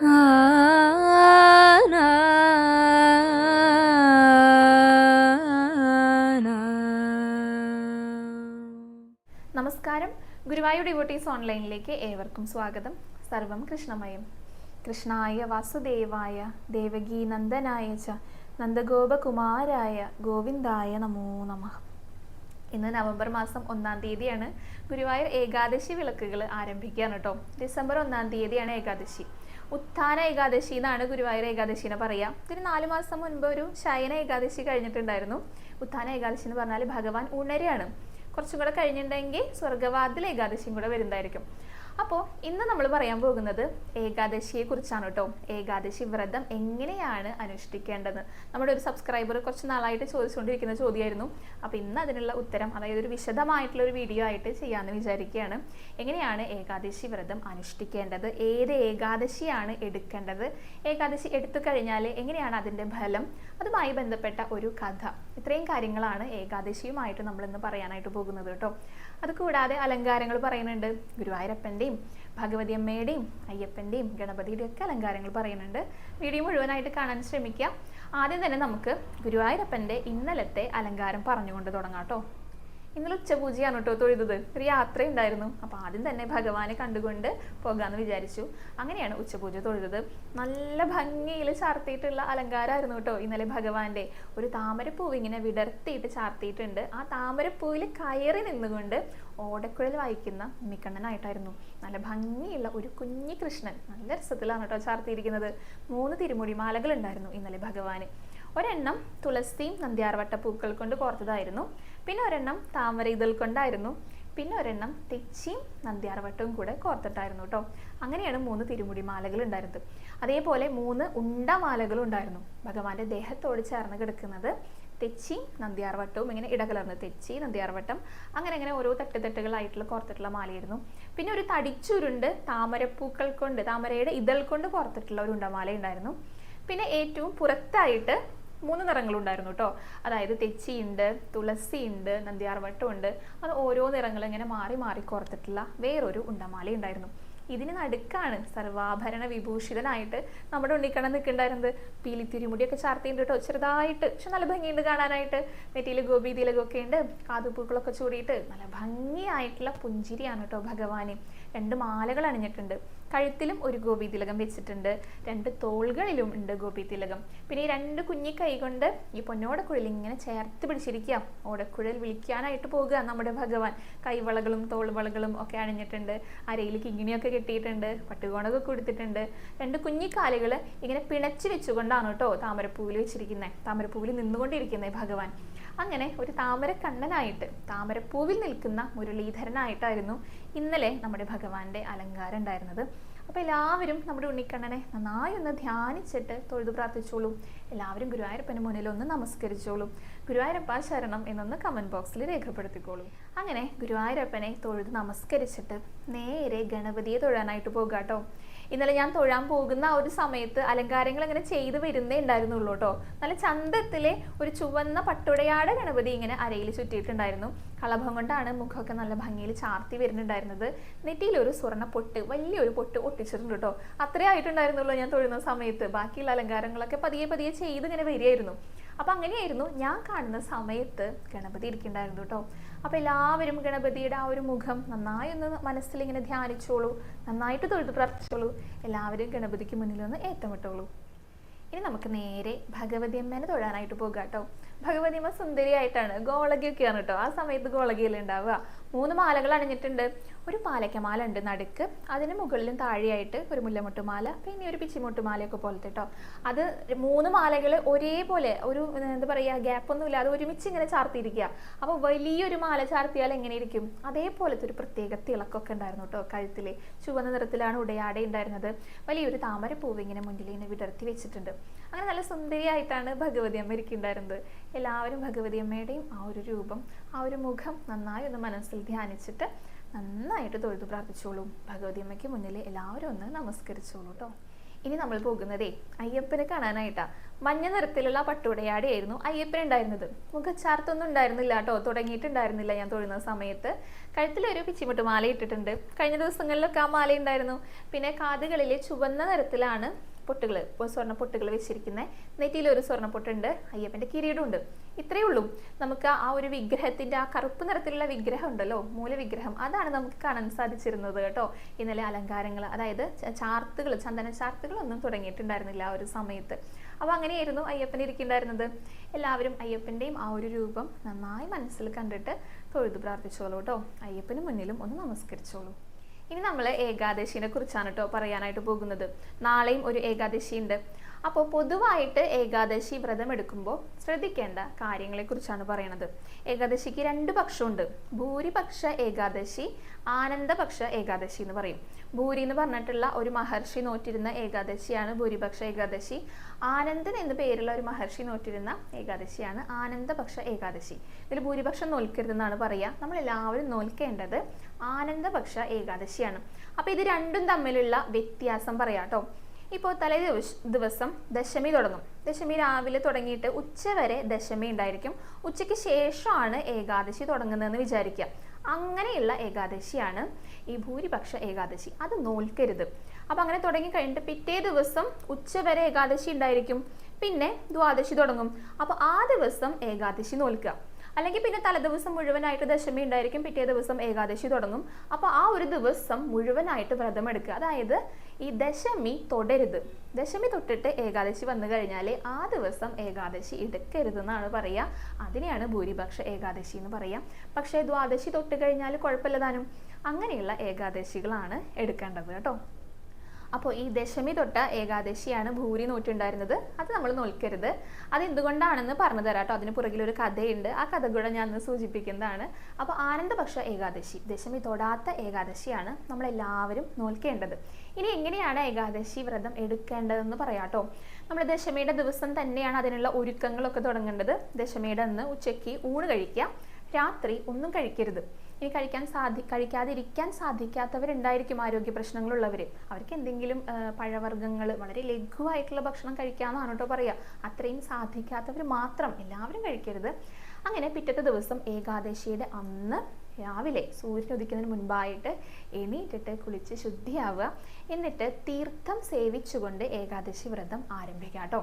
നമസ്കാരം. ഗുരുവായൂർ ഡിവോട്ടീസ് ഓൺലൈനിലേക്ക് ഏവർക്കും സ്വാഗതം. സർവം കൃഷ്ണമയം. കൃഷ്ണായ വാസുദേവായ ദേവകീ നന്ദനായ ച നന്ദഗോപകുമാരായ ഗോവിന്ദായ നമോ നമഃ. ഇന്ന് നവംബർ മാസം ഒന്നാം തീയതിയാണ് ഗുരുവായൂർ ഏകാദശി വിളക്കുകൾ ആരംഭിക്കുകയാണ് കേട്ടോ. ഡിസംബർ ഒന്നാം തീയതിയാണ് ഏകാദശി. ഉത്ഥാന ഏകാദശി എന്നാണ് ഗുരുവായൂർ ഏകാദശിനെ പറയുക. ഇതിന് നാല് മാസം മുൻപ് ഒരു ശയന ഏകാദശി കഴിഞ്ഞിട്ടുണ്ടായിരുന്നു. ഉത്ഥാന ഏകാദശി എന്ന് പറഞ്ഞാൽ ഭഗവാൻ ഉണരെയാണ് കുറച്ചും കൂടെ കഴിഞ്ഞിട്ടുണ്ടെങ്കിൽ സ്വർഗവാതിൽ ഏകാദശിയും കൂടെ വരുന്നതായിരിക്കും. അപ്പോൾ ഇന്ന് നമ്മൾ പറയാൻ പോകുന്നത് ഏകാദശിയെ കുറിച്ചാണ് കേട്ടോ. ഏകാദശി വ്രതം എങ്ങനെയാണ് അനുഷ്ഠിക്കേണ്ടത്? നമ്മുടെ ഒരു സബ്സ്ക്രൈബർ കുറച്ച് നാളായിട്ട് ചോദിച്ചുകൊണ്ടിരിക്കുന്ന ചോദ്യമായിരുന്നു. അപ്പോൾ ഇന്ന് അതിനുള്ള ഉത്തരം അതായത് ഒരു വിശദമായിട്ടുള്ള ഒരു വീഡിയോ ആയിട്ട് ചെയ്യാമെന്ന് വിചാരിക്കുകയാണ്. എങ്ങനെയാണ് ഏകാദശി വ്രതം അനുഷ്ഠിക്കേണ്ടത്? ഏത് ഏകാദശിയാണ് എടുക്കേണ്ടത്? ഏകാദശി എടുത്തു കഴിഞ്ഞാൽ എങ്ങനെയാണ് അതിന്റെ ഫലം? അതുമായി ബന്ധപ്പെട്ട ഒരു കഥ. ഇത്രയും കാര്യങ്ങളാണ് ഏകാദശിയുമായിട്ട് നമ്മൾ ഇന്ന് പറയാനായിട്ട് പോകുന്നത് കേട്ടോ. അതുകൂടാതെ അലങ്കാരങ്ങൾ പറയുന്നുണ്ട്. ഗുരുവായൂരപ്പന്റെയും ഭഗവതി അമ്മയുടെയും അയ്യപ്പന്റെയും ഗണപതിയുടെയും ഒക്കെ അലങ്കാരങ്ങൾ പറയുന്നുണ്ട്. വീഡിയോ മുഴുവനായിട്ട് കാണാൻ ശ്രമിക്കാം. ആദ്യം തന്നെ നമുക്ക് ഗുരുവായൂരപ്പന്റെ ഇന്നലത്തെ അലങ്കാരം പറഞ്ഞുകൊണ്ട് തുടങ്ങാം കേട്ടോ. ഇന്നലെ ഉച്ചപൂജയാണ് കേട്ടോ തൊഴുതത്. ഒരു യാത്ര ഉണ്ടായിരുന്നു അപ്പോൾ ആദ്യം തന്നെ ഭഗവാനെ കണ്ടുകൊണ്ട് പോകാന്ന് വിചാരിച്ചു. അങ്ങനെയാണ് ഉച്ചപൂജ തൊഴുതത്. നല്ല ഭംഗിയിൽ ചാർത്തിയിട്ടുള്ള അലങ്കാരമായിരുന്നു കേട്ടോ ഇന്നലെ ഭഗവാന്റെ. ഒരു താമരപ്പൂവ് ഇങ്ങനെ വിടർത്തിയിട്ട് ചാർത്തിയിട്ടുണ്ട്. ആ താമരപ്പൂവിൽ കയറി നിന്നുകൊണ്ട് ഓടക്കുഴൽ വായിക്കുന്ന ഉണ്ണിക്കണ്ണനായിട്ടായിരുന്നു. നല്ല ഭംഗിയുള്ള ഒരു കുഞ്ഞി കൃഷ്ണൻ. നല്ല രസത്തിലാണ് കേട്ടോ ചാർത്തിയിരിക്കുന്നത്. മൂന്ന് തിരുമുടി മാലകൾ ഉണ്ടായിരുന്നു ഇന്നലെ ഭഗവാന്. ഒരെണ്ണം തുളസിയും നന്ദ്യാർവട്ട പൂക്കൾ കൊണ്ട് കോർത്തതായിരുന്നു. പിന്നെ ഒരെണ്ണം താമര ഇതൾ കൊണ്ടായിരുന്നു. പിന്നെ ഒരെണ്ണം തെച്ചിയും നന്ദ്യാർവട്ടവും കൂടെ കോർത്തിട്ടായിരുന്നു കേട്ടോ അങ്ങനെയാണ് മൂന്ന് തിരുമുടി മാലകൾ ഉണ്ടായിരുന്നത്. അതേപോലെ മൂന്ന് ഉണ്ട ഉണ്ടമാലകളും ഉണ്ടായിരുന്നു. ഭഗവാന്റെ ദേഹത്തോട് ചേർന്ന് കിടക്കുന്നത് തെച്ചി നന്ദ്യാർവട്ടവും ഇങ്ങനെ ഇടകലർന്ന് തെച്ചി നന്ദ്യാർവട്ടം അങ്ങനെ അങ്ങനെ ഓരോ തട്ടുതട്ടുകളായിട്ടുള്ള കോർത്തിട്ടുള്ള മാലയായിരുന്നു. പിന്നെ ഒരു തടിച്ചുരുണ്ട് താമരപ്പൂക്കൾ കൊണ്ട് താമരയുടെ ഇതൾ കൊണ്ട് കോർത്തിട്ടുള്ള ഒരു ഉണ്ടമാല ഉണ്ടായിരുന്നു. പിന്നെ ഏറ്റവും പുറത്തായിട്ട് മൂന്ന് നിറങ്ങളുണ്ടായിരുന്നു കേട്ടോ അതായത് തെച്ചിയുണ്ട് തുളസിയുണ്ട് നന്ദ്യാർവട്ടമുണ്ട്. അത് ഓരോ നിറങ്ങളും ഇങ്ങനെ മാറി മാറി കോർത്തിട്ടുള്ള വേറൊരു ഉണ്ടമാല ഉണ്ടായിരുന്നു. ഇതിന് നടുക്കാണ് സർവാഭരണ വിഭൂഷിതനായിട്ട് നമ്മുടെ ഉണ്ണിക്കണ്ണൻ നിൽക്കുന്നുണ്ടായിരുന്നത്. പീലിത്തിരിമുടിയൊക്കെ ചാർത്തിയുണ്ട് കേട്ടോ ചെറുതായിട്ട് പക്ഷെ നല്ല ഭംഗിയുണ്ട് കാണാനായിട്ട്. നെറ്റിയിൽ ഗോപി തിലകൊക്കെ ഉണ്ട്. കാതുപൂക്കളൊക്കെ ചൂടിയിട്ട് നല്ല ഭംഗിയായിട്ടുള്ള പുഞ്ചിരിയാണ് കേട്ടോ ഭഗവാന്. രണ്ട് മാലകൾ അണിഞ്ഞിട്ടുണ്ട്. കഴുത്തിലും ഒരു ഗോപി തിലകം വെച്ചിട്ടുണ്ട്. രണ്ട് തോളുകളിലും ഉണ്ട് ഗോപി തിലകം പിന്നെ ഈ രണ്ട് കുഞ്ഞി കൈ കൊണ്ട് ഈ പൊന്നോടക്കുഴൽ ഇങ്ങനെ ചേർത്ത് പിടിച്ചിരിക്കുക. ഓടക്കുഴൽ വിളിക്കാനായിട്ട് പോകുക നമ്മുടെ ഭഗവാൻ. കൈവളകളും തോൾവളകളും ഒക്കെ അണിഞ്ഞിട്ടുണ്ട്. അരയിൽ കിങ്ങിണിയൊക്കെ കെട്ടിയിട്ടുണ്ട്. പട്ടുകോണൊക്കെ കൊടുത്തിട്ടുണ്ട്. രണ്ട് കുഞ്ഞിക്കാലുകൾ ഇങ്ങനെ പിണച്ച് വെച്ചുകൊണ്ടാണ് കേട്ടോ താമരപ്പൂവിൽ വെച്ചിരിക്കുന്നത് താമരപ്പൂവിൽ നിന്നുകൊണ്ടിരിക്കുന്നത് ഭഗവാൻ. അങ്ങനെ ഒരു താമരക്കണ്ണനായിട്ട് താമരപ്പൂവിൽ നിൽക്കുന്ന മുരളീധരനായിട്ടായിരുന്നു ഇന്നലെ നമ്മുടെ ഭഗവാന്റെ അലങ്കാരം ഉണ്ടായിരുന്നത്. അപ്പോൾ എല്ലാവരും നമ്മുടെ ഉണ്ണിക്കണ്ണനെ നന്നായി ഒന്ന് ധ്യാനിച്ചിട്ട് തൊഴുതു പ്രാർത്ഥിച്ചോളൂ. എല്ലാവരും ഗുരുവായൂരപ്പന് മുന്നിൽ ഒന്ന് നമസ്കരിച്ചോളൂ. ഗുരുവായൂരപ്പ ശരണം എന്നൊന്ന് കമന്റ് ബോക്സിൽ രേഖപ്പെടുത്തിക്കോളൂ. അങ്ങനെ ഗുരുവായൂരപ്പനെ തൊഴുത് നമസ്കരിച്ചിട്ട് നേരെ ഗണപതിയെ തൊഴാനായിട്ട് പോകാട്ടോ. ഇന്നലെ ഞാൻ തൊഴാൻ പോകുന്ന ആ ഒരു സമയത്ത് അലങ്കാരങ്ങൾ ഇങ്ങനെ ചെയ്തു വരുന്നേ ഉണ്ടായിരുന്നുള്ളൂ കേട്ടോ നല്ല ചന്തത്തിലെ ഒരു ചുവന്ന പട്ടുടയാട് ഗണപതി ഇങ്ങനെ അരയിൽ ചുറ്റിയിട്ടുണ്ടായിരുന്നു. കളഭം കൊണ്ടാണ് മുഖമൊക്കെ നല്ല ഭംഗിയിൽ ചാർത്തി വരുന്നുണ്ടായിരുന്നത്. നെറ്റിയിൽ ഒരു സ്വർണ പൊട്ട് വലിയൊരു പൊട്ട് ഒട്ടിച്ചിട്ടുണ്ട് കേട്ടോ അത്രേ ആയിട്ടുണ്ടായിരുന്നുള്ളൂ ഞാൻ തൊഴുന്ന സമയത്ത്. ബാക്കിയുള്ള അലങ്കാരങ്ങളൊക്കെ പതിയെ പതിയെ ചെയ്ത് ഇങ്ങനെ വരികയായിരുന്നു. അപ്പം അങ്ങനെയായിരുന്നു ഞാൻ കാണുന്ന സമയത്ത് ഗണപതി ഇരിക്കുന്നുണ്ടായിരുന്നു കേട്ടോ അപ്പോൾ എല്ലാവരും ഗണപതിയുടെ ആ ഒരു മുഖം നന്നായി ഒന്ന് മനസ്സിൽ ഇങ്ങനെ ധ്യാനിച്ചോളൂ നന്നായിട്ട് തൊഴുത് പ്രാർത്ഥിച്ചോളൂ. എല്ലാവരും ഗണപതിക്ക് മുന്നിൽ ഒന്ന് ഏത്തമിട്ടോളൂ ഇനി നമുക്ക് നേരെ ഭഗവതി അമ്മേനെ തൊഴാനായിട്ട് പോകാം കേട്ടോ. ഭഗവതി അമ്മ സുന്ദരിയായിട്ടാണ് ഗോളകിയൊക്കെയാണ് കേട്ടോ. ആ സമയത്ത് ഗോളകിയിൽ ഉണ്ടാവുക? മൂന്ന് മാലകൾ അണിഞ്ഞിട്ടുണ്ട്. ഒരു പാലയ്ക്കമാല ഉണ്ട് നടുക്ക്. അതിന് മുകളിലും താഴെയായിട്ട് ഒരു മുല്ലമുട്ടുമാല പിന്നെ ഒരു പിച്ചിമുട്ടുമാലയൊക്കെ പോലത്തെ കേട്ടോ അത് മൂന്ന് മാലകൾ ഒരേപോലെ ഒരു എന്താ പറയുക ഗ്യാപ്പൊന്നും ഇല്ലാതെ ഒരുമിച്ച് ഇങ്ങനെ ചാർത്തിയിരിക്കുക. അപ്പോൾ വലിയൊരു മാല ചാർത്തിയാൽ എങ്ങനെ ഇരിക്കും? അതേപോലത്തെ ഒരു പ്രത്യേക തിളക്കൊക്കെ ഉണ്ടായിരുന്നു കേട്ടോ കഴുത്തിൽ ചുവന്ന നിറത്തിലാണ് ഉടയാടെ ഉണ്ടായിരുന്നത്. വലിയൊരു താമരപ്പൂവ് ഇങ്ങനെ മുന്നിൽ ഇങ്ങനെ വിടർത്തി വെച്ചിട്ടുണ്ട്. അങ്ങനെ നല്ല സുന്ദരിയായിട്ടാണ് ഭഗവതി അമ്മ ഇരിക്കുന്നുണ്ടായിരുന്നത്. എല്ലാവരും ഭഗവതി അമ്മയുടെയും ആ ഒരു രൂപം ആ ഒരു മുഖം നന്നായി ഒന്ന് മനസ്സിൽ ധ്യാനിച്ചിട്ട് നന്നായിട്ട് തൊഴുതു പ്രാർത്ഥിച്ചോളൂ ഭഗവതി അമ്മയ്ക്ക് മുന്നിൽ എല്ലാവരും ഒന്ന് നമസ്കരിച്ചോളൂ കേട്ടോ ഇനി നമ്മൾ പോകുന്നതേ അയ്യപ്പനെ കാണാനായിട്ടാ. മഞ്ഞ നിറത്തിലുള്ള പട്ടുടയാടിയായിരുന്നു അയ്യപ്പൻ ഉണ്ടായിരുന്നത്. മുഖച്ചാർത്തൊന്നും ഉണ്ടായിരുന്നില്ല കേട്ടോ തുടങ്ങിയിട്ടുണ്ടായിരുന്നില്ല ഞാൻ തൊഴുന്ന സമയത്ത്. കഴുത്തിലൊരു പിച്ചിമുട്ട് മാല ഇട്ടിട്ടുണ്ട് കഴിഞ്ഞ ദിവസങ്ങളിലൊക്കെ ആ മാല ഉണ്ടായിരുന്നു പിന്നെ കാതുകളിലെ ചുവന്ന നിറത്തിലാണ് പൊട്ടുകൾ സ്വർണ പൊട്ടുകൾ വെച്ചിരിക്കുന്നത് നെറ്റിയിൽ ഒരു സ്വർണ പൊട്ടുണ്ട് അയ്യപ്പന്റെ കിരീടമുണ്ട്. ഇത്രയേ ഉള്ളൂ. നമുക്ക് ആ ഒരു വിഗ്രഹത്തിന്റെ ആ കറുപ്പ് നിറത്തിലുള്ള വിഗ്രഹം ഉണ്ടല്ലോ മൂലവിഗ്രഹം അതാണ് നമുക്ക് കാണാൻ സാധിച്ചിരുന്നത് കേട്ടോ. ഇന്നലെ അലങ്കാരങ്ങൾ അതായത് ചാർത്തുകൾ ചന്ദന ചാർത്തുകളൊന്നും തുടങ്ങിയിട്ടുണ്ടായിരുന്നില്ല ആ ഒരു സമയത്ത്. അപ്പോൾ അങ്ങനെയായിരുന്നു അയ്യപ്പൻ ഇരിക്കുന്നുണ്ടായിരുന്നത്. എല്ലാവരും അയ്യപ്പന്റെയും ആ ഒരു രൂപം നന്നായി മനസ്സിൽ കണ്ടിട്ട് തൊഴുതു പ്രാർത്ഥിച്ചോളൂ കേട്ടോ. അയ്യപ്പന് മുന്നിലും ഒന്ന് നമസ്കരിച്ചോളൂ. ഇനി നമ്മൾ ഏകാദശിനെ കുറിച്ചാണ് കേട്ടോ പറയാനായിട്ട് പോകുന്നത്. നാളെയും ഒരു ഏകാദശി ഉണ്ട് അപ്പോൾ പൊതുവായിട്ട് ഏകാദശി വ്രതം എടുക്കുമ്പോൾ ശ്രദ്ധിക്കേണ്ട കാര്യങ്ങളെക്കുറിച്ചാണ് പറയുന്നത് ഏകാദശിക്ക് രണ്ട് പക്ഷമുണ്ട്. ഭൂരിപക്ഷ ഏകാദശി ആനന്ദപക്ഷ ഏകാദശി എന്ന് പറയും. ഭൂരി എന്ന് പറഞ്ഞിട്ടുള്ള ഒരു മഹർഷി നോറ്റിരുന്ന ഏകാദശിയാണ് ഭൂരിപക്ഷ ഏകാദശി. ആനന്ദൻ എന്ന പേരുള്ള ഒരു മഹർഷി നോറ്റിരുന്ന ഏകാദശിയാണ് ആനന്ദപക്ഷ ഏകാദശി. ഇതിൽ ഭൂരിപക്ഷം നോൽക്കരുതെന്നാണ് പറയുക. നമ്മൾ എല്ലാവരും നോൽക്കേണ്ടത് ആനന്ദപക്ഷ ഏകാദശിയാണ്. അപ്പോൾ ഇത് രണ്ടും തമ്മിലുള്ള വ്യത്യാസം പറയാം കേട്ടോ. ഇപ്പോൾ തലേ ദിവസ ദശമി തുടങ്ങും. ദശമി രാവിലെ തുടങ്ങിയിട്ട് ഉച്ച വരെ ദശമി ഉണ്ടായിരിക്കും. ഉച്ചയ്ക്ക് ശേഷമാണ് ഏകാദശി തുടങ്ങുന്നതെന്ന് വിചാരിക്കുക. അങ്ങനെയുള്ള ഏകാദശിയാണ് ഈ ഭൂരിപക്ഷ ഏകാദശി. അത് നോൽക്കരുത്. അപ്പം അങ്ങനെ തുടങ്ങി കഴിഞ്ഞിട്ട് പിറ്റേ ദിവസം ഉച്ച വരെ ഏകാദശി ഉണ്ടായിരിക്കും. പിന്നെ ദ്വാദശി തുടങ്ങും. അപ്പോൾ ആ ദിവസം ഏകാദശി നോൽക്കുക. അല്ലെങ്കിൽ പിന്നെ തലേദിവസം മുഴുവനായിട്ട് ദശമി ഉണ്ടായിരിക്കും. പിറ്റേ ദിവസം ഏകാദശി തുടങ്ങും. അപ്പോൾ ആ ഒരു ദിവസം മുഴുവനായിട്ട് വ്രതം എടുക്കുക അതായത് ഈ ദശമി തൊടരുത്. ദശമി തൊട്ടിട്ട് ഏകാദശി വന്നു കഴിഞ്ഞാൽ ആ ദിവസം ഏകാദശി എടുക്കരുതെന്നാണ് പറയുക അതിനെയാണ് ഭൂരിപക്ഷ ഏകാദശി എന്ന് പറയാം. പക്ഷേ ദ്വാദശി തൊട്ട് കഴിഞ്ഞാൽ കുഴപ്പമില്ലതാനും അങ്ങനെയുള്ള ഏകാദശികളാണ് എടുക്കേണ്ടത് കേട്ടോ. അപ്പോൾ ഈ ദശമി തൊട്ട ഏകാദശിയാണ് ഭൂരി നോറ്റുണ്ടായിരുന്നത്. അത് നമ്മൾ നോൽക്കരുത്. അത് എന്തുകൊണ്ടാണെന്ന് പറഞ്ഞു തരാം കേട്ടോ. അതിന് പുറകിൽ ഒരു കഥയുണ്ട്. ആ കഥ കൂടെ ഞാൻ സൂചിപ്പിക്കുന്നതാണ്. അപ്പോൾ ആനന്ദപക്ഷ ഏകാദശി ദശമി തൊടാത്ത ഏകാദശിയാണ് നമ്മളെല്ലാവരും നോൽക്കേണ്ടത്. ഇനി എങ്ങനെയാണ് ഏകാദശി വ്രതം എടുക്കേണ്ടതെന്ന് പറയാം കേട്ടോ നമ്മൾ ദശമിയുടെ ദിവസം തന്നെയാണ് അതിനുള്ള ഒരുക്കങ്ങളൊക്കെ തുടങ്ങേണ്ടത്. ദശമിയുടെ അന്ന് ഉച്ചയ്ക്ക് ഊണ് കഴിക്കുക രാത്രി ഒന്നും കഴിക്കരുത്. ഇനി കഴിക്കാൻ സാധി കഴിക്കാതിരിക്കാൻ സാധിക്കാത്തവരുണ്ടായിരിക്കും ആരോഗ്യ പ്രശ്നങ്ങളുള്ളവർ അവർക്ക് എന്തെങ്കിലും പഴവർഗങ്ങൾ വളരെ ലഘുവായിട്ടുള്ള ഭക്ഷണം കഴിക്കാമെന്നാണ് കേട്ടോ പറയുക അത്രയും സാധിക്കാത്തവർ മാത്രം എല്ലാവരും കഴിക്കരുത്. അങ്ങനെ പിറ്റത്തെ ദിവസം ഏകാദശിയുടെ അന്ന് രാവിലെ സൂര്യൻ ഉദിക്കുന്നതിന് മുൻപായിട്ട് എണീറ്റിട്ട് കുളിച്ച് ശുദ്ധിയാവുക. എന്നിട്ട് തീർത്ഥം സേവിച്ചുകൊണ്ട് ഏകാദശി വ്രതം ആരംഭിക്കാം കേട്ടോ.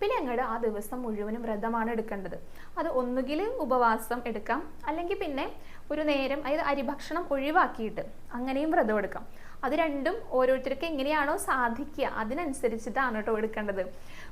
പിന്നെ അങ്ങോട്ട് ആ ദിവസം മുഴുവനും വ്രതമാണ് എടുക്കേണ്ടത്. അത് ഒന്നുകിൽ ഉപവാസം എടുക്കാം അല്ലെങ്കിൽ പിന്നെ ഒരു നേരം അതായത് അരിഭക്ഷണം ഒഴിവാക്കിയിട്ട് അങ്ങനെയും വ്രതം എടുക്കാം. അത് രണ്ടും ഓരോരുത്തർക്ക് എങ്ങനെയാണോ സാധിക്കുക. അതിനനുസരിച്ചിട്ടാണ് കേട്ടോ എടുക്കേണ്ടത്.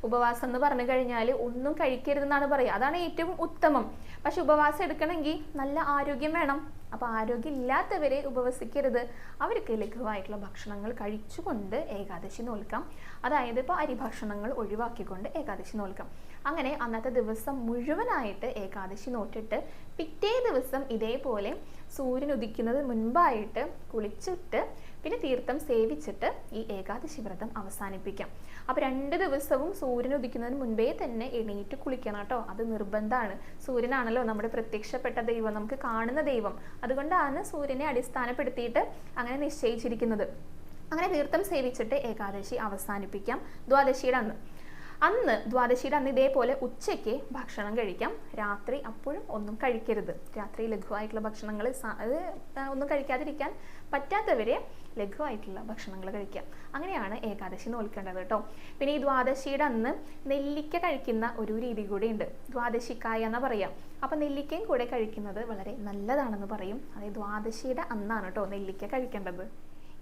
ഉപവാസം എന്ന് പറഞ്ഞു കഴിഞ്ഞാൽ ഒന്നും കഴിക്കരുതെന്നാണ് പറയുക അതാണ് ഏറ്റവും ഉത്തമം. പക്ഷെ ഉപവാസം എടുക്കണമെങ്കിൽ നല്ല ആരോഗ്യം വേണം. അപ്പോൾ ആരോഗ്യം ഇല്ലാത്തവരെ ഉപവസിക്കരുത്. അവർക്ക് ലഘുവായിട്ടുള്ള ഭക്ഷണങ്ങൾ കഴിച്ചുകൊണ്ട് ഏകാദശി നോൽക്കാം. അതായത് ഇപ്പോൾ അരിഭക്ഷണങ്ങൾ ഒഴിവാക്കിക്കൊണ്ട് ഏകാദശി നോൽക്കാം. അങ്ങനെ അന്നത്തെ ദിവസം മുഴുവനായിട്ട് ഏകാദശി നോട്ടിട്ട് പിറ്റേ ദിവസം ഇതേപോലെ സൂര്യൻ ഉദിക്കുന്നത് മുൻപായിട്ട് കുളിച്ചിട്ട് പിന്നെ തീർത്ഥം സേവിച്ചിട്ട് ഈ ഏകാദശി വ്രതം അവസാനിപ്പിക്കാം. അപ്പോൾ രണ്ട് ദിവസവും സൂര്യൻ ഉദിക്കുന്നതിന് മുൻപേ തന്നെ എണീറ്റ് കുളിക്കണം കേട്ടോ. അത് നിർബന്ധമാണ്. സൂര്യനാണല്ലോ നമ്മുടെ പ്രത്യക്ഷപ്പെട്ട ദൈവം നമുക്ക് കാണുന്ന ദൈവം. അതുകൊണ്ടാണ് സൂര്യനെ അടിസ്ഥാനപ്പെടുത്തിയിട്ട് അങ്ങനെ നിശ്ചയിച്ചിരിക്കുന്നത്. അങ്ങനെ തീർത്ഥം സേവിച്ചിട്ട് ഏകാദശി അവസാനിപ്പിക്കാം. ദ്വാദശിയുടെ അന്ന്. അന്ന് ദ്വാദശിയുടെ അന്ന് ഇതേപോലെ ഉച്ചയ്ക്ക് ഭക്ഷണം കഴിക്കാം. രാത്രി അപ്പോഴും ഒന്നും കഴിക്കരുത്. രാത്രി ലഘുവായിട്ടുള്ള ഭക്ഷണങ്ങൾ ഒന്നും കഴിക്കാതിരിക്കാൻ പറ്റാത്തവരെ ലഘുവായിട്ടുള്ള ഭക്ഷണങ്ങൾ കഴിക്കാം അങ്ങനെയാണ് ഏകാദശി നോൽക്കേണ്ടത് കേട്ടോ. പിന്നെ ഈ ദ്വാദശിയുടെ അന്ന് നെല്ലിക്ക കഴിക്കുന്ന ഒരു രീതി കൂടി ഉണ്ട് ദ്വാദശിക്കായ എന്ന് പറയാം. അപ്പം നെല്ലിക്കയും കൂടെ കഴിക്കുന്നത് വളരെ നല്ലതാണെന്ന് പറയും. അതായത് ദ്വാദശിയുടെ അന്നാണ് കേട്ടോ നെല്ലിക്ക കഴിക്കേണ്ടത്.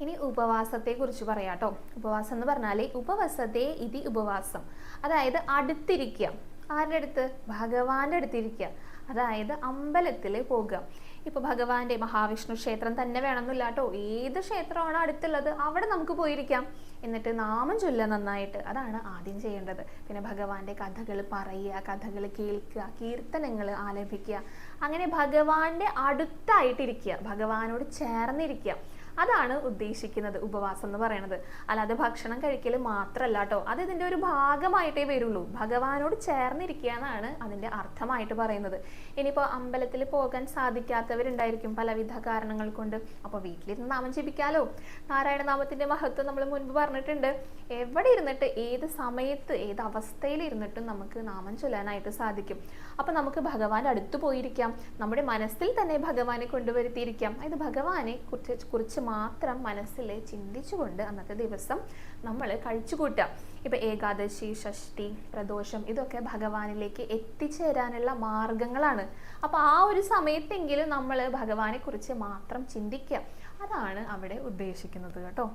ഇനി ഉപവാസത്തെ കുറിച്ച് പറയാട്ടോ. ഉപവാസം എന്ന് പറഞ്ഞാൽ ഉപവാസത്തെ ഇതി ഉപവാസം. അതായത് അടുത്തിരിക്കുക. ആരുടെ അടുത്ത്? ഭഗവാന്റെ അടുത്തിരിക്കുക. അതായത് അമ്പലത്തിൽ പോകുക ഇപ്പൊ ഭഗവാന്റെ മഹാവിഷ്ണു ക്ഷേത്രം തന്നെ വേണമെന്നില്ല കേട്ടോ. ഏത് ക്ഷേത്രമാണ് അടുത്തുള്ളത്? അവിടെ നമുക്ക് പോയിരിക്കാം. എന്നിട്ട് നാമം ചൊല്ല നന്നായിട്ട്. അതാണ് ആദ്യം ചെയ്യേണ്ടത്. പിന്നെ ഭഗവാന്റെ കഥകൾ പറയുക കഥകൾ കേൾക്കുക കീർത്തനങ്ങൾ ആലപിക്കുക. അങ്ങനെ ഭഗവാന്റെ അടുത്തായിട്ടിരിക്കുക. ഭഗവാനോട് ചേർന്നിരിക്കുക. അതാണ് ഉദ്ദേശിക്കുന്നത് ഉപവാസം എന്ന് പറയുന്നത് അല്ലാതെ ഭക്ഷണം കഴിക്കൽ മാത്രമല്ല കേട്ടോ അത് ഇതിന്റെ ഒരു ഭാഗമായിട്ടേ വരുള്ളൂ. ഭഗവാനോട് ചേർന്നിരിക്കുക എന്നാണ് അതിന്റെ അർത്ഥമായിട്ട് പറയുന്നത്. ഇനിയിപ്പോൾ അമ്പലത്തിൽ പോകാൻ സാധിക്കാത്തവരുണ്ടായിരിക്കും പലവിധ കാരണങ്ങൾ കൊണ്ട്. അപ്പോൾ വീട്ടിലിരുന്ന് നാമം ജപിക്കാലോ. നാരായണ നാമത്തിന്റെ മഹത്വം നമ്മൾ മുൻപ് പറഞ്ഞിട്ടുണ്ട്. എവിടെ ഇരുന്നിട്ട് ഏത് സമയത്ത് ഏത് അവസ്ഥയിൽ ഇരുന്നിട്ടും നമുക്ക് നാമം ചൊല്ലാനായിട്ട് സാധിക്കും. അപ്പോൾ നമുക്ക് ഭഗവാന്റെ അടുത്ത് പോയിരിക്കാം. നമ്മുടെ മനസ്സിൽ തന്നെ ഭഗവാനെ കൊണ്ടുവരുത്തിയിരിക്കാം. ഇത് ഭഗവാനെ കുറിച്ച് കുറിച്ച് മാത്രം മനസ്സിൽ ചിന്തിച്ചുകൊണ്ട് അന്നത്തെ ദിവസം നമ്മൾ കഴിച്ചു കൂട്ടുക ഇപ്പം ഏകാദശി ഷഷ്ടി പ്രദോഷം ഇതൊക്കെ ഭഗവാനിലേക്ക് എത്തിച്ചേരാനുള്ള മാർഗങ്ങളാണ്. അപ്പോൾ ആ ഒരു സമയത്തെങ്കിലും നമ്മൾ ഭഗവാനെക്കുറിച്ച് മാത്രം ചിന്തിക്കുക. അതാണ് അവിടെ ഉദ്ദേശിക്കുന്നത് കേട്ടോ.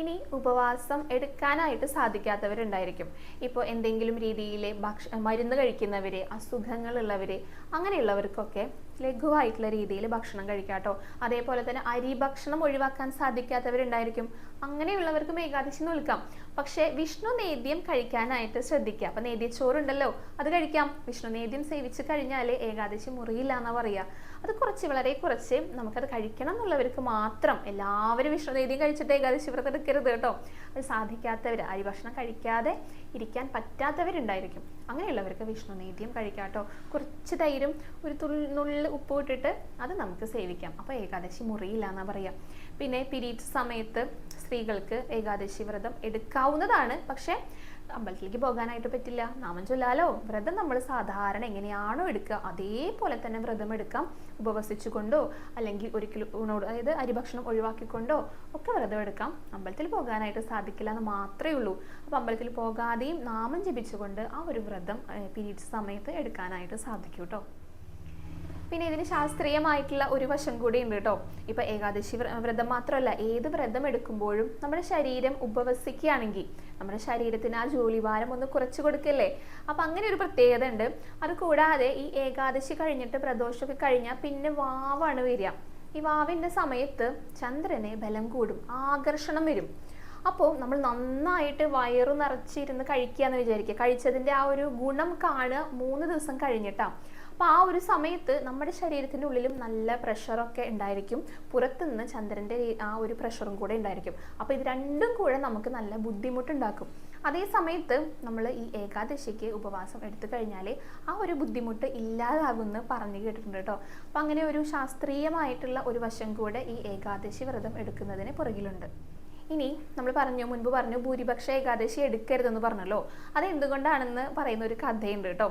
ഇനി ഉപവാസം എടുക്കാനായിട്ട് സാധിക്കാത്തവരുണ്ടായിരിക്കും. ഇപ്പോൾ എന്തെങ്കിലും രീതിയിൽ ഭക്ഷ മരുന്ന് കഴിക്കുന്നവർ അസുഖങ്ങളുള്ളവർ അങ്ങനെയുള്ളവർക്കൊക്കെ ലഘുവായിട്ടുള്ള രീതിയിൽ ഭക്ഷണം കഴിക്കാട്ടോ. അതേപോലെ തന്നെ അരി ഭക്ഷണം ഒഴിവാക്കാൻ സാധിക്കാത്തവരുണ്ടായിരിക്കും. അങ്ങനെയുള്ളവർക്കും ഏകാദശി നിൽക്കാം പക്ഷേ വിഷ്ണു നേദ്യം കഴിക്കാനായിട്ട് ശ്രദ്ധിക്കുക. അപ്പം നേദ്യച്ചോറുണ്ടല്ലോ അത് കഴിക്കാം. വിഷ്ണു നേദ്യം സേവിച്ച് കഴിഞ്ഞാൽ ഏകാദശി മുറിയില്ല എന്നാ പറയുക അത് കുറച്ച് വളരെ കുറച്ച് നമുക്കത് കഴിക്കണം എന്നുള്ളവർക്ക് മാത്രം എല്ലാവരും വിഷ്ണുനേദ്യം കഴിച്ചിട്ടേ ഏകാദശി വ്രതം എടുക്കരുത് കേട്ടോ. അത് സാധിക്കാത്തവർ അരി ഭക്ഷണം കഴിക്കാതെ ഇരിക്കാൻ പറ്റാത്തവരുണ്ടായിരിക്കും. അങ്ങനെയുള്ളവർക്ക് വിഷ്ണുനേദ്യം കഴിക്കാം കേട്ടോ. കുറച്ച് തൈരും ഒരു നുള്ളിൽ ഉപ്പ് ഇട്ടിട്ട് അത് നമുക്ക് സേവിക്കാം. അപ്പോൾ ഏകാദശി മുറിയില്ല എന്നാ പറയാം. പിന്നെ പിരീഡ്സ് സമയത്ത് സ്ത്രീകൾക്ക് ഏകാദശി വ്രതം എടുക്കാവുന്നതാണ്. പക്ഷേ അമ്പലത്തിലേക്ക് പോകാനായിട്ട് പറ്റില്ല. നാമം ചൊല്ലാലോ? വ്രതം നമ്മൾ സാധാരണ എങ്ങനെയാണോ എടുക്കുക. അതേപോലെ തന്നെ വ്രതം എടുക്കാം. ഉപവസിച്ചുകൊണ്ടോ അല്ലെങ്കിൽ ഒരിക്കലും ഊണോട് അതായത് അരിഭക്ഷണം ഒഴിവാക്കിക്കൊണ്ടോ ഒക്കെ വ്രതം എടുക്കാം. അമ്പലത്തിൽ പോകാനായിട്ട് സാധിക്കില്ല എന്ന് മാത്രമേ ഉള്ളൂ. അപ്പോൾ അമ്പലത്തിൽ പോകാതെയും നാമം ജപിച്ചുകൊണ്ട് ആ ഒരു വ്രതം പീരീഡ്സ് സമയത്ത് എടുക്കാനായിട്ട് സാധിക്കും കേട്ടോ. പിന്നെ ഇതിന് ശാസ്ത്രീയമായിട്ടുള്ള ഒരു വശം കൂടി ഉണ്ട് കേട്ടോ ഇപ്പൊ ഏകാദശി വ്രതം മാത്രമല്ല ഏത് വ്രതം എടുക്കുമ്പോഴും നമ്മുടെ ശരീരം ഉപവസിക്കുകയാണെങ്കിൽ നമ്മുടെ ശരീരത്തിന് ആ ജോലിഭാരം ഒന്ന് കുറച്ചു കൊടുക്കല്ലേ? അപ്പൊ അങ്ങനെ ഒരു പ്രത്യേകത ഉണ്ട്. അത് കൂടാതെ ഈ ഏകാദശി കഴിഞ്ഞിട്ട് പ്രദോഷമൊക്കെ കഴിഞ്ഞാൽ പിന്നെ വാവാണ് വരിക. ഈ വാവിന്റെ സമയത്ത് ചന്ദ്രനെ ബലം കൂടും ആകർഷണം വരും. അപ്പോൾ നമ്മൾ നന്നായിട്ട് വയറു നിറച്ചിരുന്ന് കഴിക്കുക എന്ന് വിചാരിക്കുക. കഴിച്ചതിന്റെ ആ ഒരു ഗുണം കാണുക മൂന്ന് ദിവസം കഴിഞ്ഞിട്ടാണ് അപ്പോൾ ആ ഒരു സമയത്ത് നമ്മുടെ ശരീരത്തിന്റെ ഉള്ളിലും നല്ല പ്രഷറൊക്കെ ഉണ്ടായിരിക്കും. പുറത്തുനിന്ന് ചന്ദ്രന്റെ ആ ഒരു പ്രഷറും കൂടെ ഉണ്ടായിരിക്കും. അപ്പോൾ ഇത് രണ്ടും കൂടെ നമുക്ക് നല്ല ബുദ്ധിമുട്ടുണ്ടാക്കും. അതേ സമയത്ത് നമ്മൾ ഈ ഏകാദശിക്ക് ഉപവാസം എടുത്തു കഴിഞ്ഞാൽ ആ ഒരു ബുദ്ധിമുട്ട് ഇല്ലാതാകുമെന്ന് പറഞ്ഞു കേട്ടിട്ടുണ്ട് കേട്ടോ. അപ്പം അങ്ങനെ ഒരു ശാസ്ത്രീയമായിട്ടുള്ള ഒരു വശം കൂടെ ഈ ഏകാദശി വ്രതം എടുക്കുന്നതിന് പുറകിലുണ്ട്. ഇനി നമ്മൾ പറഞ്ഞു മുൻപ് പറഞ്ഞു ഭൂരിപക്ഷ ഏകാദശി എടുക്കരുതെന്ന് പറഞ്ഞല്ലോ. അത് എന്തുകൊണ്ടാണെന്ന് പറയുന്ന ഒരു കഥയുണ്ട് കേട്ടോ.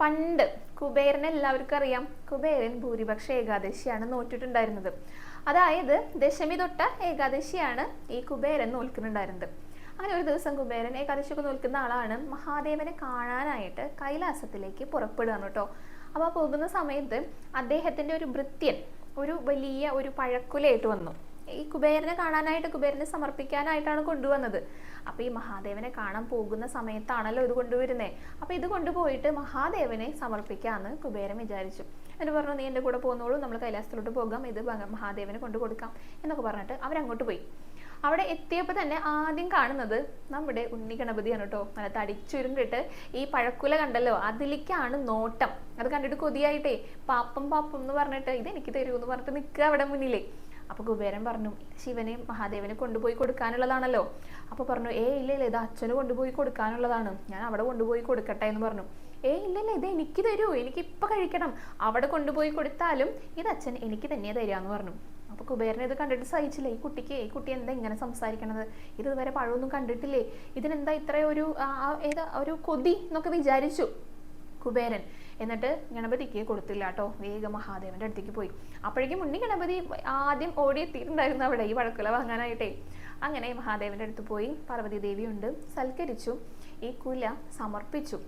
പണ്ട് കുബേരനെ എല്ലാവർക്കും അറിയാം. കുബേരൻ ഭൂരിപക്ഷ ഏകാദശിയാണ് നോറ്റിട്ടുണ്ടായിരുന്നത്. അതായത് ദശമി തൊട്ട ഏകാദശിയാണ് ഈ കുബേരൻ നോൽക്കുന്നുണ്ടായിരുന്നത്. അങ്ങനെ ഒരു ദിവസം കുബേരൻ ഏകാദശിയൊക്കെ നോൽക്കുന്ന ആളാണ് മഹാദേവനെ കാണാനായിട്ട് കൈലാസത്തിലേക്ക് പുറപ്പെടുകയാണ് കേട്ടോ. അപ്പോൾ പോകുന്ന സമയത്ത് അദ്ദേഹത്തിന്റെ ഒരു ഭൃത്യൻ ഒരു വലിയ ഒരു പഴക്കുലയായിട്ട് വന്നു. ഈ കുബേരനെ കാണാനായിട്ട് കുബേരനെ സമർപ്പിക്കാനായിട്ടാണ് കൊണ്ടുവന്നത്. അപ്പോൾ ഈ മഹാദേവനെ കാണാൻ പോകുന്ന സമയത്താണല്ലോ ഇത് കൊണ്ടുവരുന്നത് അപ്പോൾ ഇത് കൊണ്ടുപോയിട്ട് മഹാദേവനെ സമർപ്പിക്കാമെന്ന് കുബേരൻ വിചാരിച്ചു. എന്നിട്ട് പറഞ്ഞു നീ എന്റെ കൂടെ പോകുന്നോളൂ നമ്മൾ കൈലാസത്തിലോട്ട് പോകാം. ഇത് മഹാദേവനെ കൊണ്ടു കൊടുക്കാം. എന്നൊക്കെ പറഞ്ഞിട്ട് അവരങ്ങോട്ട് പോയി. അവിടെ എത്തിയപ്പോൾ തന്നെ ആദ്യം കാണുന്നത് നമ്മുടെ ഉണ്ണി ഗണപതിയാണ് കേട്ടോ. നല്ല തടിച്ചുരുണ്ടിട്ട് ഈ പഴക്കുല കണ്ടല്ലോ അതിലേക്കാണ് നോട്ടം. അത് കണ്ടിട്ട് കൊതിയായിട്ടേ പാപ്പം പാപ്പം എന്ന് പറഞ്ഞിട്ട് ഇതെനിക്ക് തരൂ എന്ന് പറഞ്ഞിട്ട് നിൽക്കുക അവിടെ മുന്നിലേ. അപ്പൊ കുബേരൻ പറഞ്ഞു ശിവനെ മഹാദേവനെ കൊണ്ടുപോയി കൊടുക്കാനുള്ളതാണല്ലോ. അപ്പൊ പറഞ്ഞു ഏ ഇല്ല ഇല്ല ഇത് അച്ഛന് കൊണ്ടുപോയി കൊടുക്കാനുള്ളതാണ്. ഞാൻ അവിടെ കൊണ്ടുപോയി കൊടുക്കട്ടെ എന്ന് പറഞ്ഞു. ഏ ഇല്ല ഇല്ല ഇത് എനിക്ക് തരൂ എനിക്ക് ഇപ്പൊ കഴിക്കണം. അവിടെ കൊണ്ടുപോയി കൊടുത്താലും ഇത് അച്ഛൻ എനിക്ക് തന്നെ തരാന്ന് പറഞ്ഞു. അപ്പൊ കുബേരൻ ഇത് കണ്ടിട്ട് സഹിച്ചില്ല? ഈ കുട്ടിക്ക് ഈ കുട്ടി എന്താ ഇങ്ങനെ സംസാരിക്കണത്? ഇത് ഇതുവരെ പഴമൊന്നും കണ്ടിട്ടില്ലേ? ഇതിനെന്താ ഇത്ര ഒരു ഏതാ ഒരു കൊതി? എന്നൊക്കെ വിചാരിച്ചു കുബേരൻ എന്നിട്ട് ഗണപതിക്ക് കൊടുത്തില്ല കേട്ടോ. വേഗം മഹാദേവന്റെ അടുത്തേക്ക് പോയി. അപ്പോഴേക്കും ഉണ്ണി ഗണപതി ആദ്യം ഓടിയെത്തിയിട്ടുണ്ടായിരുന്നു അവിടെ ഈ വഴക്കുല വാങ്ങാനായിട്ടേ. അങ്ങനെ മഹാദേവന്റെ അടുത്ത് പോയി പാർവതി ദേവിയുണ്ട് സൽക്കരിച്ചു ഈ കുല സമർപ്പിച്ചു.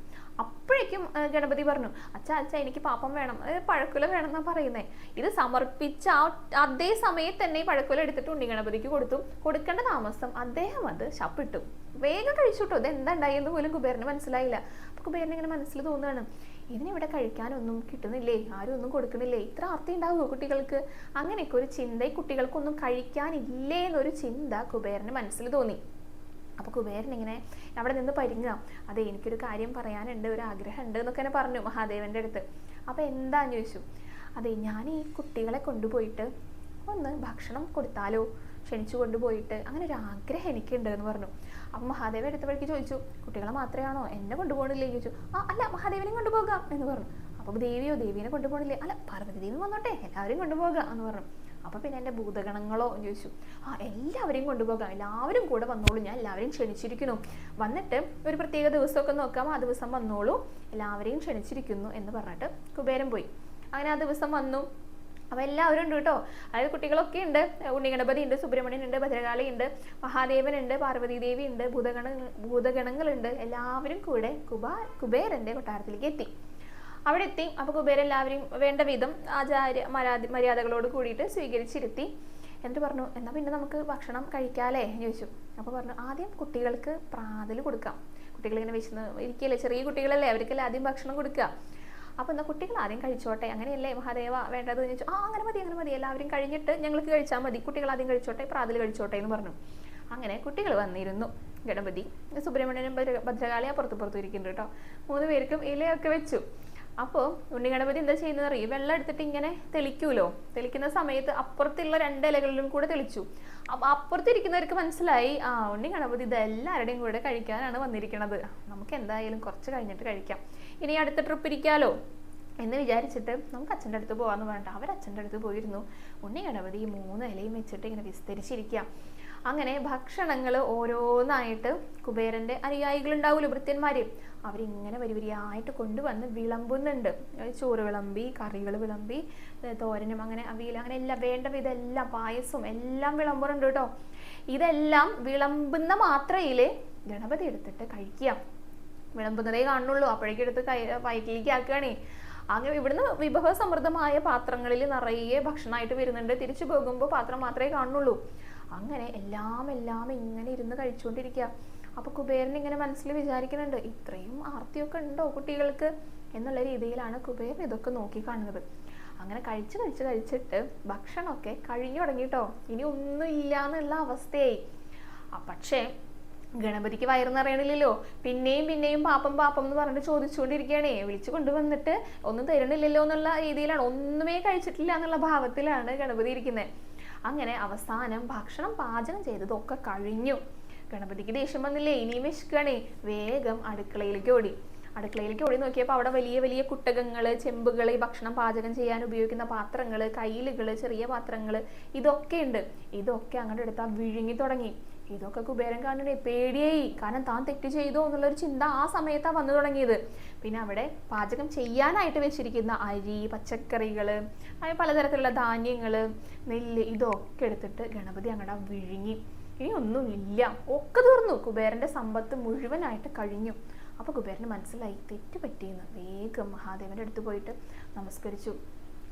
അപ്പോഴേക്കും ഗണപതി പറഞ്ഞു അച്ഛാ അച്ഛാ എനിക്ക് പാപ്പം വേണം. പഴക്കുല വേണം എന്നാ പറയുന്നേ. ഇത് സമർപ്പിച്ച ആ അതേ സമയത്ത് തന്നെ ഈ പഴക്കുല എടുത്തിട്ട് ഉണ്ണി ഗണപതിക്ക് കൊടുത്തു. കൊടുക്കേണ്ട താമസം അദ്ദേഹം അത് ശപ്പിട്ടു. വേഗം കഴിച്ചു കേട്ടോ ഇത് എന്താ ഉണ്ടായെന്ന് പോലും കുബേരന് മനസ്സിലായില്ല. അപ്പൊ കുബേരന് ഇങ്ങനെ മനസ്സിൽ തോന്നുകയാണ്. ഇതിനിവിടെ കഴിക്കാനൊന്നും കിട്ടുന്നില്ലേ? ആരും ഒന്നും കൊടുക്കുന്നില്ലേ? ഇത്ര ആർത്തി ഉണ്ടാവുമോ കുട്ടികൾക്ക്? അങ്ങനെയൊക്കെ ഒരു ചിന്ത കുട്ടികൾക്കൊന്നും കഴിക്കാനില്ലേ എന്നൊരു ചിന്ത കുബേരന് മനസ്സിൽ തോന്നി. അപ്പോൾ കുബേരൻ ഇങ്ങനെ അവിടെ നിന്ന് പരിങ്ങാം. അതെ എനിക്കൊരു കാര്യം പറയാനുണ്ട് ഒരു ആഗ്രഹം ഉണ്ട് എന്നൊക്കെ തന്നെ പറഞ്ഞു മഹാദേവന്റെ അടുത്ത്. അപ്പോൾ എന്താന്ന് ചോദിച്ചു അതെ ഞാൻ ഈ കുട്ടികളെ കൊണ്ടുപോയിട്ട് ഒന്ന് ഭക്ഷണം കൊടുത്താലോ? ക്ഷണിച്ചു കൊണ്ടുപോയിട്ട്. അങ്ങനെ ഒരു ആഗ്രഹം എനിക്കുണ്ട് എന്ന് പറഞ്ഞു. അപ്പം മഹാദേവ് എടുത്തപ്പോഴേക്ക് ചോദിച്ചു കുട്ടികളെ മാത്രമാണോ എന്നെ കൊണ്ടുപോകണില്ലേ? ചോദിച്ചു ആ അല്ല മഹാദേവനെയും കൊണ്ടുപോകാം എന്ന് പറഞ്ഞു. അപ്പോൾ ദേവിയോ ദേവീനെ കൊണ്ടുപോകണില്ലേ? അല്ല പാർവതി ദേവി വന്നോട്ടെ എല്ലാവരെയും കൊണ്ടുപോകാം എന്ന് പറഞ്ഞു. അപ്പൊ പിന്നെ എന്റെ ഭൂതഗണങ്ങളോ എന്ന് ചോദിച്ചു ആ എല്ലാവരെയും കൊണ്ടുപോകാം എല്ലാവരും കൂടെ വന്നോളൂ ഞാൻ എല്ലാവരെയും ക്ഷണിച്ചിരിക്കുന്നു. വന്നിട്ട് ഒരു പ്രത്യേക ദിവസമൊക്കെ നോക്കാം ആ ദിവസം വന്നോളൂ എല്ലാവരെയും ക്ഷണിച്ചിരിക്കുന്നു എന്ന് പറഞ്ഞിട്ട് കുബേരൻ പോയി. അങ്ങനെ ആ ദിവസം വന്നു. അപ്പോൾ എല്ലാവരും ഉണ്ട് കേട്ടോ. അതായത് കുട്ടികളൊക്കെ ഉണ്ട്. ഉണ്ണിഗണപതി ഉണ്ട് സുബ്രഹ്മണ്യൻ ഉണ്ട് ഭദ്രകാളി ഉണ്ട് മഹാദേവൻ ഉണ്ട് പാർവതി ദേവി ഉണ്ട് ഭൂതഗണ ഭൂതഗണങ്ങളുണ്ട് എല്ലാവരും കൂടെ കുബാ കുബേരന്റെ കൊട്ടാരത്തിലേക്ക് എത്തി. അവിടെ എത്തി. അപ്പോൾ കുബേരൻ എല്ലാവരെയും വേണ്ട വിധം ആചാര്യ മര്യാദ മര്യാദകളോട് കൂടിയിട്ട് സ്വീകരിച്ചിരുത്തി. എന്നിട്ട് പറഞ്ഞു? എന്നാ പിന്നെ നമുക്ക് ഭക്ഷണം കഴിക്കാല്ലേ? എന്ന് ചോദിച്ചു. അപ്പോൾ പറഞ്ഞു ആദ്യം കുട്ടികൾക്ക് പ്രാതൽ കൊടുക്കാം. കുട്ടികളിങ്ങനെ വിശന്ന് ഇരിക്കല്ലേ ചെറിയ കുട്ടികളല്ലേ? അവർക്കല്ലേ ആദ്യം ഭക്ഷണം കൊടുക്കുക. അപ്പോൾ എന്നാൽ കുട്ടികൾ ആദ്യം കഴിച്ചോട്ടെ അങ്ങനെയല്ലേ മഹാദേവ വേണ്ടത് എന്ന് ചോദിച്ചു. ആ അങ്ങനെ മതി അങ്ങനെ മതി എല്ലാവരും കഴിഞ്ഞിട്ട് ഞങ്ങൾക്ക് കഴിച്ചാൽ മതി കുട്ടികൾ ആദ്യം കഴിച്ചോട്ടെ പ്രാതൽ കഴിച്ചോട്ടെ എന്ന് പറഞ്ഞു. അങ്ങനെ കുട്ടികൾ വന്നിരുന്നു. ഗണപതി സുബ്രഹ്മണ്യനും ഭദ്ര- ഭദ്രകാളി അപ്പുറത്ത് പുറത്ത് ഇരിക്കുന്നുണ്ട് കേട്ടോ. മൂന്ന് പേർക്കും ഇലയൊക്കെ വെച്ചു. അപ്പോൾ ഉണ്ണി ഗണപതി എന്താ ചെയ്യുന്നത് അറിയും? വെള്ളം എടുത്തിട്ട് ഇങ്ങനെ തെളിക്കൂലോ? തെളിക്കുന്ന സമയത്ത് അപ്പുറത്തുള്ള രണ്ട് ഇലകളിലും കൂടെ തെളിച്ചു. അപ്പം അപ്പുറത്തിരിക്കുന്നവർക്ക് മനസ്സിലായി ആ ഉണ്ണി ഗണപതി ഇത് എല്ലാവരുടെയും കൂടെ കഴിക്കാനാണ് വന്നിരിക്കുന്നത് നമുക്ക് എന്തായാലും കുറച്ച് കഴിഞ്ഞിട്ട് കഴിക്കാം. ഇനി അടുത്ത ട്രിപ്പ് ഇരിക്കാലോ? എന്ന് വിചാരിച്ചിട്ട് നമുക്ക് അച്ഛന്റെ അടുത്ത് പോകാമെന്ന് പറഞ്ഞിട്ട് അവർ അച്ഛന്റെ അടുത്ത് പോയിരുന്നു. ഉണ്ണി ഗണപതി മൂന്ന് ഇലയും വെച്ചിട്ട് ഇങ്ങനെ വിസ്തരിച്ചിരിക്കുക അങ്ങനെ ഭക്ഷണങ്ങൾ ഓരോന്നായിട്ട് കുബേരന്റെ അനുയായികളുണ്ടാവുമല്ലോ വൃത്യന്മാർ അവരിങ്ങനെ വരി വരിയായിട്ട് കൊണ്ടുവന്ന് വിളമ്പുന്നുണ്ട്. ചോറ് വിളമ്പി കറികൾ വിളമ്പി തോരനും അങ്ങനെ അവിയൽ അങ്ങനെ എല്ലാം വേണ്ട വിധെല്ലാം പായസവും എല്ലാം വിളമ്പുന്നുണ്ട് കേട്ടോ. ഇതെല്ലാം വിളമ്പുന്ന മാത്രയിൽ ഗണപതി എടുത്തിട്ട് കഴിക്കുക വിളമ്പുന്നതേ കാണുള്ളൂ അപ്പോഴേക്കും എടുത്ത് കൈ വയറ്റിലേക്ക് ആക്കുകയാണേ. അങ്ങനെ ഇവിടുന്ന് വിഭവ സമൃദ്ധമായ പാത്രങ്ങളിൽ നിറയെ ഭക്ഷണമായിട്ട് വരുന്നുണ്ട്. തിരിച്ചു പോകുമ്പോൾ പാത്രം മാത്രമേ കാണുള്ളൂ അങ്ങനെ എല്ലാം എല്ലാം ഇങ്ങനെ ഇരുന്ന് കഴിച്ചുകൊണ്ടിരിക്കുക. അപ്പൊ കുബേരൻ ഇങ്ങനെ മനസ്സിൽ വിചാരിക്കുന്നുണ്ട് ഇത്രയും ആർത്തിയൊക്കെ ഉണ്ടോ കുട്ടികൾക്ക്? എന്നുള്ള രീതിയിലാണ് കുബേരൻ ഇതൊക്കെ നോക്കി കാണുന്നത്. അങ്ങനെ കഴിച്ച് കഴിച്ച് കഴിച്ചിട്ട് ഭക്ഷണമൊക്കെ കഴിഞ്ഞു തുടങ്ങിട്ടോ ഇനി ഒന്നും ഇല്ല എന്നുള്ള അവസ്ഥയായി പക്ഷേ ഗണപതിക്ക് വയറ് നിറയണില്ലല്ലോ പിന്നെയും പിന്നെയും പാപ്പം പാപ്പം എന്ന് പറഞ്ഞിട്ട് ചോദിച്ചുകൊണ്ടിരിക്കുകയാണേ. വിളിച്ചു കൊണ്ടുവന്നിട്ട് ഒന്നും തരണില്ലല്ലോ എന്നുള്ള രീതിയിലാണ്. ഒന്നുമേ കഴിച്ചിട്ടില്ല എന്നുള്ള ഭാവത്തിലാണ് ഗണപതി ഇരിക്കുന്നത് അങ്ങനെ അവസാനം ഭക്ഷണം പാചകം ചെയ്തതൊക്കെ കഴിഞ്ഞു. ഗണപതിക്ക് ദേഷ്യം വന്നില്ലേ? ഇനിയും വിശക്കുകയാണേ. വേഗം അടുക്കളയിലേക്ക് ഓടി. അടുക്കളയിലേക്ക് ഓടി നോക്കിയപ്പോൾ അവിടെ വലിയ വലിയ കുട്ടകങ്ങൾ ചെമ്പുകൾ ഈ ഭക്ഷണം പാചകം ചെയ്യാൻ ഉപയോഗിക്കുന്ന പാത്രങ്ങൾ കയ്യിലുകൾ ചെറിയ പാത്രങ്ങൾ ഇതൊക്കെ ഉണ്ട് ഇതൊക്കെ അങ്ങോട്ട് എടുത്താൽ വിഴുങ്ങി തുടങ്ങി. ഇതൊക്കെ കുബേരൻ കാണിയുടെ പേടിയായി. കാരണം താൻ തെറ്റ് ചെയ്തോ എന്നുള്ളൊരു ചിന്ത ആ സമയത്താണ് വന്നു തുടങ്ങിയത്. പിന്നെ അവിടെ പാചകം ചെയ്യാനായിട്ട് വെച്ചിരിക്കുന്ന അരി പച്ചക്കറികൾ അങ്ങനെ പലതരത്തിലുള്ള ധാന്യങ്ങൾ നെല്ല് ഇതൊക്കെ എടുത്തിട്ട് ഗണപതി അങ്ങോട്ട് വിഴുങ്ങി. ഇനി ഒന്നുമില്ല ഒക്കെ തീർന്നു. കുബേരന്റെ സമ്പത്ത് മുഴുവനായിട്ട് കഴിഞ്ഞു. അപ്പോൾ കുബേരന് മനസ്സിലായി തെറ്റ് പറ്റിയെന്ന്. വേഗം മഹാദേവന്റെ അടുത്ത് പോയിട്ട് നമസ്കരിച്ചു.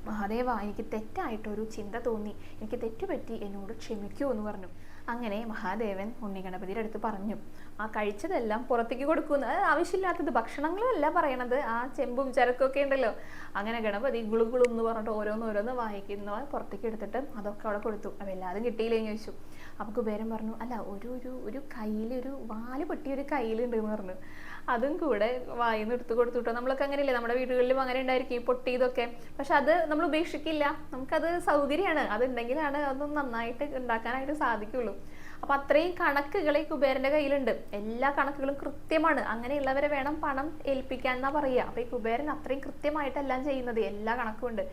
മഹാദേവ എനിക്ക് തെറ്റായിട്ടൊരു ചിന്ത തോന്നി. എനിക്ക് തെറ്റുപറ്റി എന്നോട് ക്ഷമിക്കൂ എന്ന് പറഞ്ഞു. അങ്ങനെ മഹാദേവൻ ഉണ്ണിഗണപതിയുടെ അടുത്ത് പറഞ്ഞു ആ കഴിച്ചതെല്ലാം പുറത്തേക്ക് കൊടുക്കുന്നു അത് ആവശ്യമില്ലാത്തത് ഭക്ഷണങ്ങളല്ല പറയണത്. ആ ചെമ്പും ചരക്കൊക്കെ ഉണ്ടല്ലോ. അങ്ങനെ ഗണപതി ഗുളുഗുളു എന്ന് പറഞ്ഞിട്ട് ഓരോന്ന് ഓരോന്ന് വായിക്കുന്ന. പുറത്തേക്ക് എടുത്തിട്ട് അതൊക്കെ അവിടെ കൊടുത്തു. അപ്പോൾ എല്ലാതും കിട്ടിയില്ലേന്ന് ചോദിച്ചു. അപ്പോൾ കുബേരൻ പറഞ്ഞു അല്ല ഒരു ഒരു ഒരു കയ്യിൽ ഒരു വാൽ പൊട്ടിയ ഒരു കയ്യിലുണ്ട് എന്ന് പറഞ്ഞു. അതും കൂടെ വായിന്ന് എടുത്തു കൊടുത്തു കേട്ടോ നമ്മളൊക്കെ അങ്ങനെയല്ലേ നമ്മുടെ വീടുകളിലും അങ്ങനെ ഉണ്ടായിരിക്കും ഈ പൊട്ടിയതൊക്കെ. പക്ഷെ അത് നമ്മൾ ഉപേക്ഷിക്കില്ല. നമുക്കത് സൗകര്യമാണ്. അത് ഉണ്ടെങ്കിലാണ് അതൊന്നും നന്നായിട്ട് ഉണ്ടാക്കാനായിട്ട് സാധിക്കുള്ളൂ. അപ്പൊ അത്രയും കണക്കുകൾ ഈ കുബേരന്റെ കയ്യിലുണ്ട്. എല്ലാ കണക്കുകളും കൃത്യമാണ്. അങ്ങനെയുള്ളവരെ വേണം പണം ഏൽപ്പിക്കാൻ എന്നാ പറയുക. അപ്പൊ ഈ കുബേരൻ അത്രയും കൃത്യമായിട്ടെല്ലാം ചെയ്യുന്നത്. എല്ലാ കണക്കും ഉണ്ട്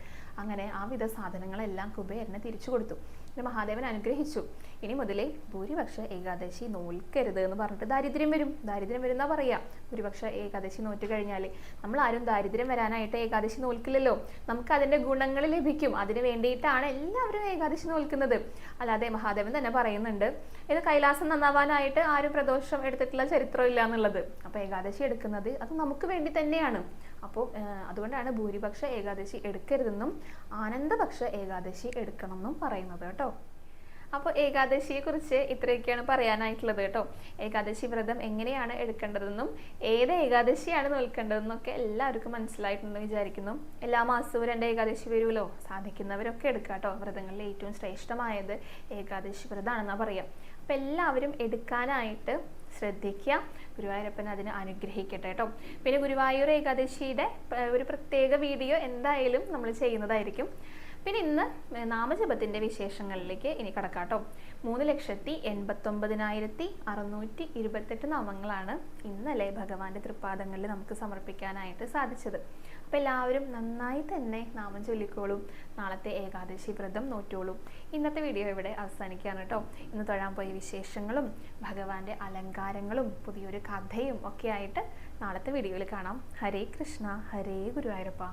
അങ്ങനെ ആ വിധ സാധനങ്ങളെല്ലാം കുബേരനെ തിരിച്ചു കൊടുത്തു. പിന്നെ മഹാദേവൻ അനുഗ്രഹിച്ചു. ഇനി മുതലേ ഭൂരിപക്ഷ ഏകാദശി നോൽക്കരുത് എന്ന് പറഞ്ഞിട്ട് ദാരിദ്ര്യം വരും. ദാരിദ്ര്യം വരുന്ന പറയാ. ഭൂരിപക്ഷ ഏകാദശി നോറ്റ് കഴിഞ്ഞാൽ നമ്മൾ ആരും ദാരിദ്ര്യം വരാനായിട്ട് ഏകാദശി നോൽക്കില്ലല്ലോ. നമുക്ക് അതിന്റെ ഗുണങ്ങൾ ലഭിക്കും. അതിന് വേണ്ടിയിട്ടാണ് എല്ലാവരും ഏകാദശി നോൽക്കുന്നത്. അല്ലാതെ മഹാദേവൻ തന്നെ പറയുന്നുണ്ട് ഇത് കൈലാസം നന്നാവാനായിട്ട് ആരും പ്രദോഷം എടുത്തിട്ടുള്ള ചരിത്രം ഇല്ല എന്നുള്ളത്. അപ്പൊ ഏകാദശി എടുക്കുന്നത് അത് നമുക്ക് വേണ്ടി തന്നെയാണ്. അപ്പോൾ അതുകൊണ്ടാണ് ഭൂരിപക്ഷ ഏകാദശി എടുക്കരുതെന്നും ആനന്ദപക്ഷ ഏകാദശി എടുക്കണമെന്നും പറയുന്നത് കേട്ടോ. അപ്പോൾ ഏകാദശിയെ കുറിച്ച് ഇത്രയൊക്കെയാണ് പറയാനായിട്ടുള്ളത് കേട്ടോ. ഏകാദശി വ്രതം എങ്ങനെയാണ് എടുക്കേണ്ടതെന്നും ഏത് ഏകാദശിയാണ് നിൽക്കേണ്ടതെന്നും ഒക്കെ എല്ലാവർക്കും മനസ്സിലായിട്ടുണ്ടെന്ന് വിചാരിക്കുന്നു. എല്ലാ മാസവും രണ്ട് ഏകാദശി വരുമല്ലോ? സാധിക്കുന്നവരൊക്കെ എടുക്കുക കേട്ടോ. വ്രതങ്ങളിൽ ഏറ്റവും ശ്രേഷ്ഠമായത് ഏകാദശി വ്രതമാണെന്നാണ് പറയാം. അപ്പം എല്ലാവരും എടുക്കാനായിട്ട് ശ്രദ്ധിക്കുക. ഗുരുവായൂരപ്പൻ അതിനെ അനുഗ്രഹിക്കട്ടെ കേട്ടോ. പിന്നെ ഗുരുവായൂർ ഏകാദശിയുടെ ഒരു പ്രത്യേക വീഡിയോ എന്തായാലും നമ്മൾ ചെയ്യുന്നതായിരിക്കും. പിന്നെ ഇന്ന് നാമജപത്തിന്റെ വിശേഷങ്ങളിലേക്ക് ഇനി കടക്കാട്ടോ. മൂന്ന് ലക്ഷത്തി എൺപത്തൊമ്പതിനായിരത്തി അറുന്നൂറ്റി ഇരുപത്തെട്ട് നാമങ്ങളാണ് ഇന്നലെ ഭഗവാന്റെ തൃപ്പാദങ്ങളിൽ നമുക്ക് സമർപ്പിക്കാനായിട്ട് സാധിച്ചത്. അപ്പോൾ എല്ലാവരും നന്നായി തന്നെ നാമം ചൊല്ലിക്കോളും. നാളത്തെ ഏകാദശി വ്രതം നോറ്റോളും. ഇന്നത്തെ വീഡിയോ ഇവിടെ അവസാനിക്കുകയാണ് കേട്ടോ. ഇന്ന് തൊഴാൻ പോയ വിശേഷങ്ങളും ഭഗവാന്റെ അലങ്കാരങ്ങളും പുതിയൊരു കഥയും ഒക്കെ ആയിട്ട് നാളത്തെ വീഡിയോയിൽ കാണാം. ഹരേ കൃഷ്ണ ഹരേ ഗുരുവായൂരപ്പ.